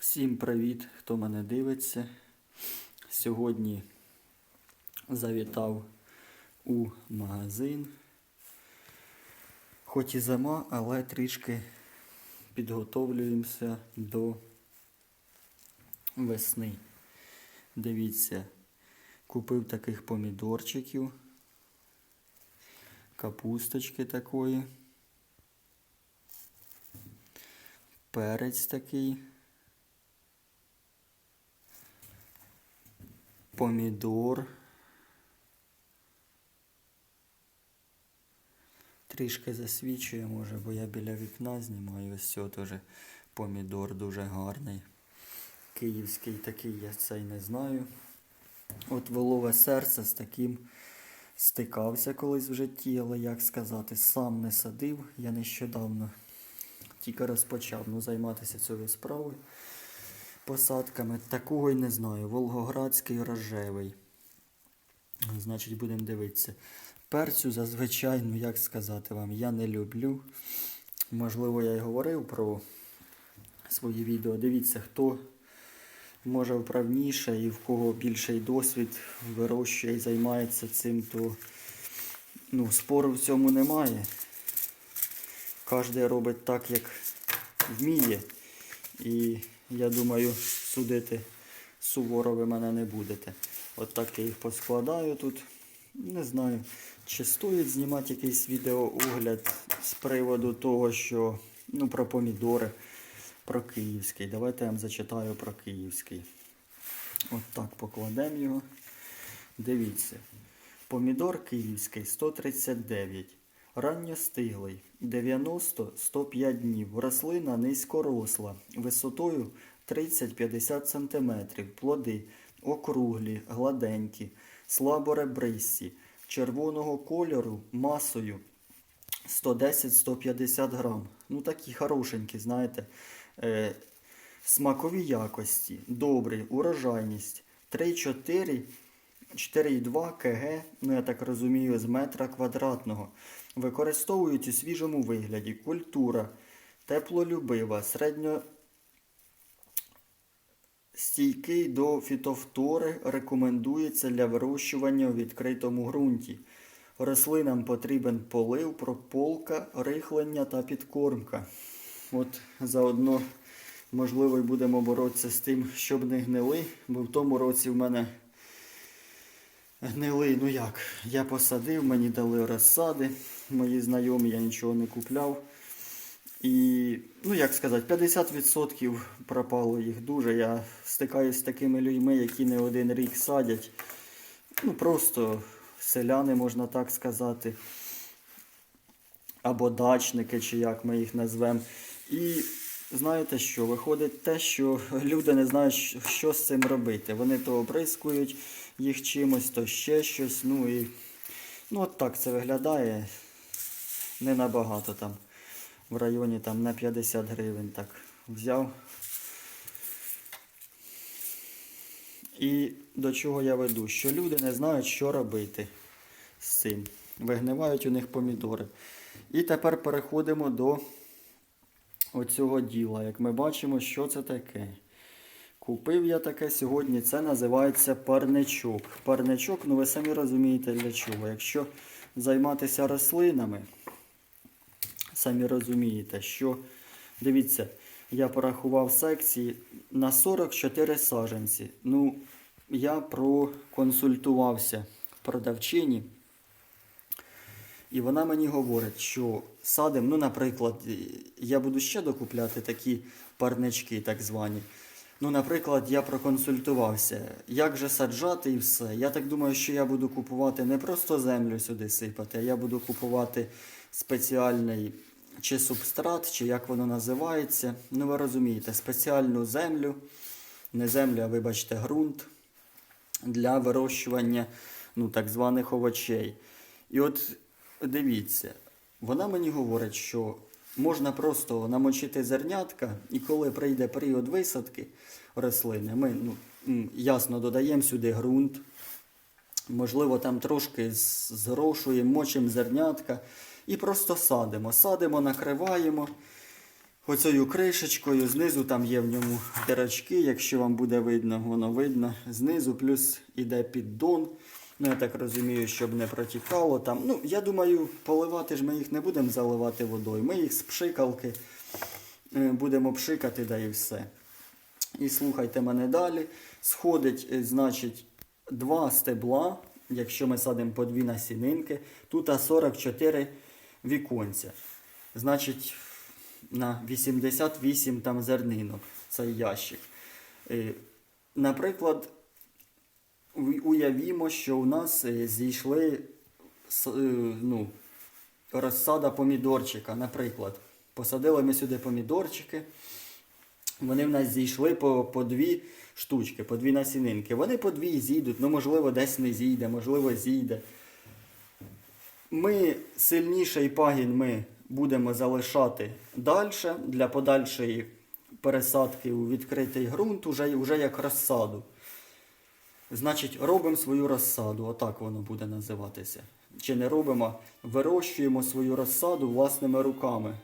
Всім привіт, хто мене дивиться. Сьогодні завітав у магазин. Хоч і зима, але трішки підготовлюємося до весни. Дивіться, купив таких помідорчиків, капусточки такої, перець такий. Помідор. Трішки засвічує, може, бо я біля вікна знімаю. Ось цього теж помідор дуже гарний. Київський такий, я цей не знаю. От волове серце з таким стикався колись в житті, але як сказати, сам не садив. Я нещодавно тільки розпочав ну, займатися цією справою посадками. Такого й не знаю. Волгоградський рожевий. Значить, будемо дивитися. Перцю зазвичай, ну як сказати вам, я не люблю. Можливо, я й говорив про свої відео. Дивіться, хто може вправніше і в кого більший досвід вирощує і займається цим, то ну, спору в цьому немає. Кожен робить так, як вміє. І я думаю, судити суворо ви мене не будете. От так я їх поскладаю тут. Не знаю, чи стоїть знімати якийсь відеоогляд з приводу того, що ну, про помідори, про київський. Давайте я вам зачитаю про київський. От так покладемо його. Дивіться. Помідор київський 139. Ранньостиглий 90-105 днів. Рослина низькоросла, висотою 30-50 см. Плоди округлі, гладенькі, слаборебристі, червоного кольору масою 110-150 грам. Ну такі хорошенькі, знаєте. Е, смакові якості, добрі, урожайність 3-4. 4,2 кг, ну я так розумію, з метра квадратного. Використовують у свіжому вигляді культура, теплолюбива, середньо стійкий до фітофтори, рекомендується для вирощування у відкритому ґрунті. Рослинам потрібен полив, прополка, рихлення та підкормка. От заодно, можливо, й будемо боротися з тим, щоб не гнили, бо в тому році в мене. Гнилий, ну як? Я посадив, мені дали розсади, мої знайомі, я нічого не купляв. І, ну як сказати, 50% пропало їх дуже. Я стикаюся з такими людьми, які не один рік садять. Ну просто селяни, можна так сказати. Або дачники, чи як ми їх назвемо. І знаєте що? Виходить те, що люди не знають, що з цим робити. Вони то оприскують їх чимось, то ще щось. Ну і ну от так це виглядає. Не набагато там. В районі там на 50 гривень так взяв. І до чого я веду? Що люди не знають, що робити з цим. Вигнивають у них помідори. І тепер переходимо до оцього діла. Як ми бачимо, що це таке. Купив я таке сьогодні, це називається парничок. Парничок, ну ви самі розумієте для чого. Якщо займатися рослинами, самі розумієте, що, дивіться, я порахував секції на 44 саженці. Ну, я проконсультувався в продавчині. І вона мені говорить, що садим, ну, наприклад, я буду ще докупляти такі парнички, так звані. Ну, наприклад, я проконсультувався, як же саджати і все. Я так думаю, що я буду купувати не просто землю сюди сипати, а я буду купувати спеціальний чи субстрат, чи як воно називається. Ну, ви розумієте, спеціальну землю, не землю, а вибачте, ґрунт для вирощування ну, так званих овочей. І от дивіться, вона мені говорить, що можна просто намочити зернятка, і коли прийде період висадки рослини, ми ну, ясно додаємо сюди ґрунт. Можливо, там трошки зрошуємо, мочимо зернятка і просто садимо. Садимо, накриваємо. оцею кришечкою. Знизу там є в ньому дирочки, якщо вам буде видно, воно видно. Знизу плюс іде піддон. Ну, я так розумію, щоб не протікало там. Ну, я думаю, поливати ж ми їх не будемо заливати водою. Ми їх з пшикалки е, будемо пшикати, да і все. І слухайте мене далі. Сходить, е, значить, два стебла, якщо ми садимо по дві насінинки. Тут 44 віконця. Значить, на 88 там зернинок цей ящик. Е, Наприклад, уявімо, що у нас е, зійшли е, ну, розсада помідорчика, наприклад. Посадили ми сюди помідорчики. Вони в нас зійшли по, по дві штучки, по дві насінинки. Вони по дві зійдуть, ну можливо, десь не зійде, можливо, зійде. Ми сильніший пагін ми будемо залишати далі для подальшої пересадки у відкритий ґрунт, уже, уже як розсаду. Значить, робимо свою розсаду, отак воно буде називатися. Чи не робимо, вирощуємо свою розсаду власними руками.